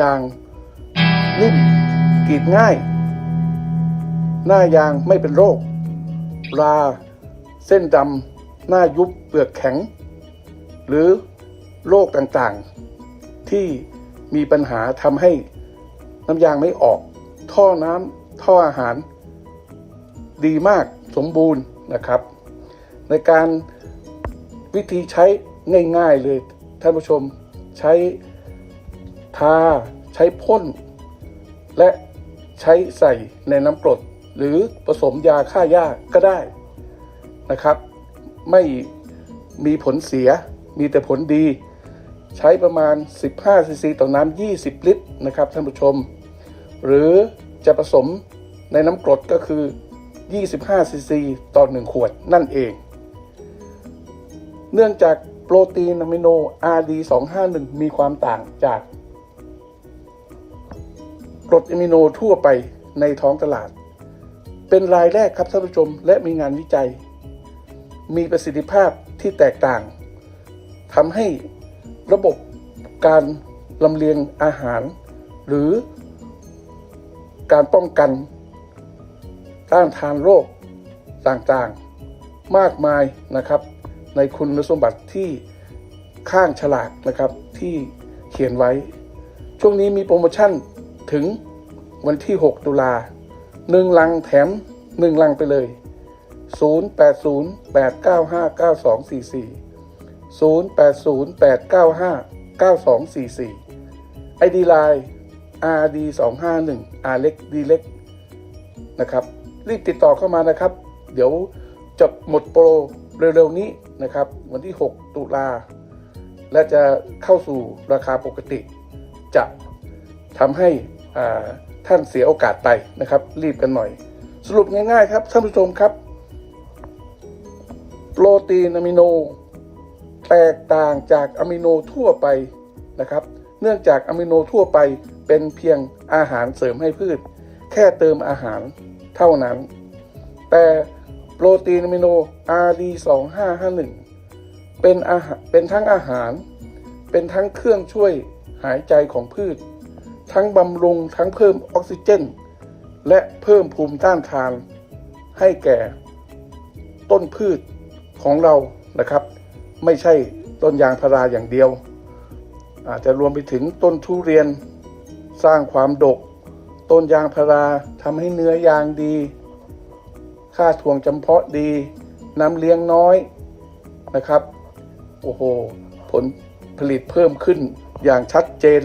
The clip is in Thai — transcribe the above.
ยางนิ่มกรีดง่าย หน้ายางไม่เป็นโรค ราเส้นดำหน้ายุบเปลือกแข็ง หรือโรคต่างๆ ที่มีปัญหาทำให้น้ำยางไม่ออก ท่อน้ำท่ออาหาร ดีมากสมบูรณ์นะครับ ในการวิธีใช้ง่ายๆเลยท่านผู้ชมใช้ ใช้พ่น และใช้ใส่ในน้ำกรด หรือผสมยาฆ่าหญ้าก็ได้นะครับ ไม่มีผลเสียมีแต่ผลดี ใช้ประมาณ 15ซีซีต่อน้ำ20 ลิตรนะครับท่านผู้ชม หรือจะผสมในน้ำกรดก็คือ 25ซีซีต่อ 1 ขวดนั่นเอง เนื่องจากโปรตีนอะมิโน RD251 มีความต่างจาก กรดอะมิโนทั่วไปในท้องตลาด เป็นรายแรกครับท่านผู้ชมและมีงานวิจัย มีประสิทธิภาพที่แตกต่างทำให้ระบบการลำเลียงอาหาร หรือการป้องกัน ต้านทานโรคต่างๆ มากมายนะครับ ในคุณสมบัติที่ข้างฉลากนะครับที่เขียนไว้ ช่วงนี้มีโปรโมชั่น ถึงวันที่ 6 ตุลา1ลังแถม1ลังไปเลย 0808959244 0808959244 ID Line RD251 R เล็ก D เล็กนะครับรีบติดต่อเข้ามานะครับ เดี๋ยวจะหมดโปรเร็วๆนี้นะครับ วันที่ 6 ตุลา และจะเข้าสู่ราคาปกติ จะทำให้ ท่านเสียโอกาสไปนะครับ รีบกันหน่อย สรุปง่ายๆครับท่านผู้ชมครับ โปรตีนอะมิโน แตกต่างจากอะมิโนทั่วไปนะครับ เนื่องจากอะมิโนทั่วไปเป็นเพียงอาหารเสริมให้พืช แค่เติมอาหารเท่านั้น แต่โปรตีนอะมิโน RD2551 เป็นอาหารเป็นทั้งอาหาร เป็นทั้งเครื่องช่วยหายใจของพืช ทั้งบำรุงทั้งเพิ่มออกซิเจน และเพิ่มภูมิต้านทาน ให้แก่ต้นพืชของเรานะครับ ไม่ใช่ต้นยางพาราอย่างเดียว อาจจะรวมไปถึงต้นทุเรียนสร้างความดก ต้นยางพาราทำให้เนื้อยางดี ค่าถ่วงจำเพาะดี น้ำเลี้ยงน้อยนะครับ โอ้โห ผลผลิตเพิ่มขึ้นอย่างชัดเจน